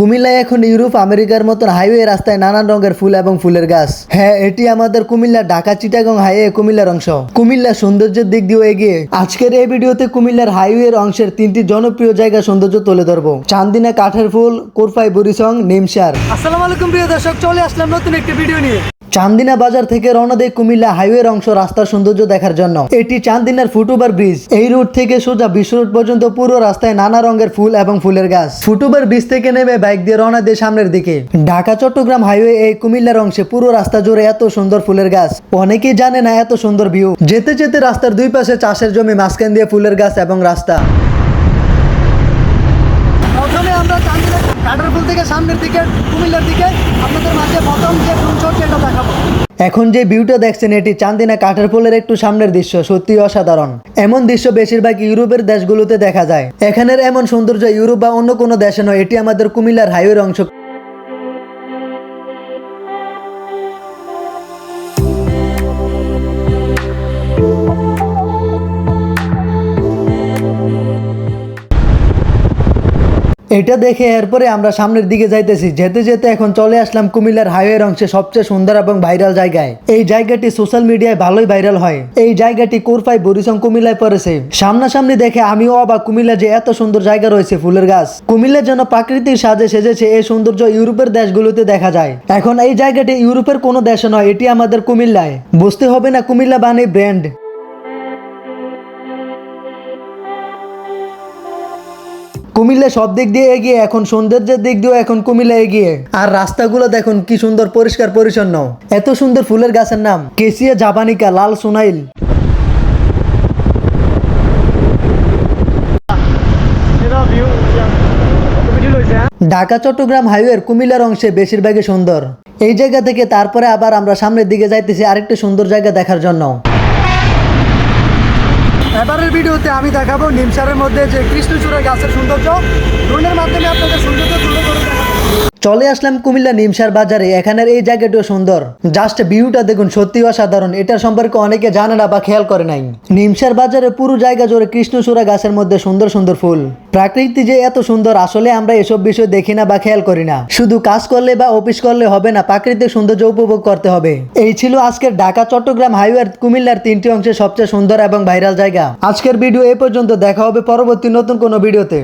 কুমিল্লায় এখন ইউরোপ, আমেরিকার মতন হাইওয়ে রাস্তায় নানান রঙের ফুল এবং ফুলের গাছ। হ্যাঁ এটি আমাদের কুমিল্লা ঢাকা চিটাগং হাইওয়ে কুমিল্লার অংশ। কুমিল্লা সৌন্দর্যের দিক দিয়েও এগিয়ে। আজকের এই ভিডিওতে কুমিল্লার হাইওয়ের অংশের তিনটি জনপ্রিয় জায়গা সৌন্দর্য তুলে ধরবো। চান্দিনা কাঠের ফুল, কোরফাই বুড়িসং, নিমসার। আসসালামু আলাইকুম প্রিয় দর্শক, চলে আসলাম নতুন একটি ভিডিও নিয়ে। চান্দিনা বাজার থেকে রওনা দেয় কুমিল্লা হাইওয়ের অংশ রাস্তার সৌন্দর্য দেখার জন্য। এটি চান্দিনার ফুটওভার ব্রিজ। এই রুট থেকে সোজা বিশ্ব রোড পর্যন্ত পুরো রাস্তায় নানা রঙের ফুল এবং ফুলের গাছ। ফুটওভার ব্রিজ থেকে নেমে বাইক দিয়ে রওনা দিয়ে সামনের দিকে। ঢাকা, চট্টগ্রাম হাইওয়ে এই কুমিল্লার অংশে পুরো রাস্তা জুড়ে এত সুন্দর ফুলের গাছ। অনেকেই জানে না এত সুন্দর ভিউ। যেতে যেতে রাস্তার দুই পাশে চাষের জমি মাঝখান দিয়ে ফুলের গাছ এবং রাস্তা। প্রথমে আমরা চান্দিনা থেকে সামনের দিকে, কুমিল্লার দিকে, আপনাদের মাঝে প্রথম যে ড্রোন শট এটা দেখাবো এখন যে ভিউটা দেখছেন, এটি চান্দিনা কাঠের পোলের একটু সামনের দৃশ্য সত্যি অসাধারণ। এমন দৃশ্য বেশিরভাগ ইউরোপের দেশগুলোতে দেখা যায়। এখানের এমন সৌন্দর্য ইউরোপ বা অন্য কোনো দেশে নয়, এটি আমাদের কুমিল্লার হাইওয়ের অংশ। এটা দেখে এরপরে আমরা সামনের দিকে যাইতেছি। যেতে যেতে এখন চলে আসলাম কুমিল্লার হাইওয়ের অংশে সবচেয়ে সুন্দর এবং ভাইরাল জায়গায়। এই জায়গাটি সোশ্যাল মিডিয়ায় ভালোই ভাইরাল হয়। এই জায়গাটি কোরফাই বরিসং কুমিল্লায় পড়েছে। সামনাসামনি দেখে আমিও অবাক কুমিল্লা যে এত সুন্দর জায়গা রয়েছে ফুলের গাছ। কুমিল্লার জন্য প্রাকৃতিক সাজে সেজেছে এই সৌন্দর্য ইউরোপের দেশগুলোতে দেখা যায়। এখন এই জায়গাটি ইউরোপের কোনো দেশে নয়, এটি আমাদের কুমিল্লায়। বুঝতে হবে না কুমিল্লা বানে ব্র্যান্ড। কুমিল্লা সব দিক দিয়ে এগিয়ে, এখন সৌন্দর্যের দিক দিয়েও এখন কুমিল্লা এগিয়ে। আর রাস্তাগুলো দেখুন, কি সুন্দর, পরিষ্কার, পরিচ্ছন্ন। এত সুন্দর ফুলের গাছের নাম কেসিয়া জাপানিকা লাল সোনাইল। ঢাকা, চট্টগ্রাম হাইওয়ের কুমিল্লার অংশে বেশিরভাগই সুন্দর। এই জায়গা থেকে তারপরে আবার আমরা সামনের দিকে যাইতেছি আরেকটি সুন্দর জায়গা দেখার জন্য। এবারের ভিডিওতে আমি দেখাবো নিমসারের মধ্যে যে কৃষ্ণচূড়া গাছের সৌন্দর্য। ড্রোনের মাধ্যমে আপনাদের সৌন্দর্য চলে আসলাম কুমিল্লা নিমসার বাজারে, এখানের এই জায়গাটিও সুন্দর। জাস্ট ভিউটা দেখুন সত্যি অসাধারণ। এটার সম্পর্কে অনেকে জানে না বা খেয়াল করে নাই। নিমসার বাজারে পুরো জায়গা জুড়ে কৃষ্ণচূড়া গাছের মধ্যে সুন্দর সুন্দর ফুল। প্রাকৃতি যে এত সুন্দর, আসলে আমরা এসব বিষয় দেখি না বা খেয়াল করি না। শুধু কাজ করলে বা অফিস করলে হবে না, প্রাকৃতিক সৌন্দর্য উপভোগ করতে হবে। এই ছিল আজকের ঢাকা চট্টগ্রাম হাইওয়ের কুমিল্লার তিনটি অংশে সবচেয়ে সুন্দর এবং ভাইরাল জায়গা। আজকের ভিডিও এই পর্যন্ত, দেখা হবে পরবর্তী নতুন কোনো ভিডিওতে।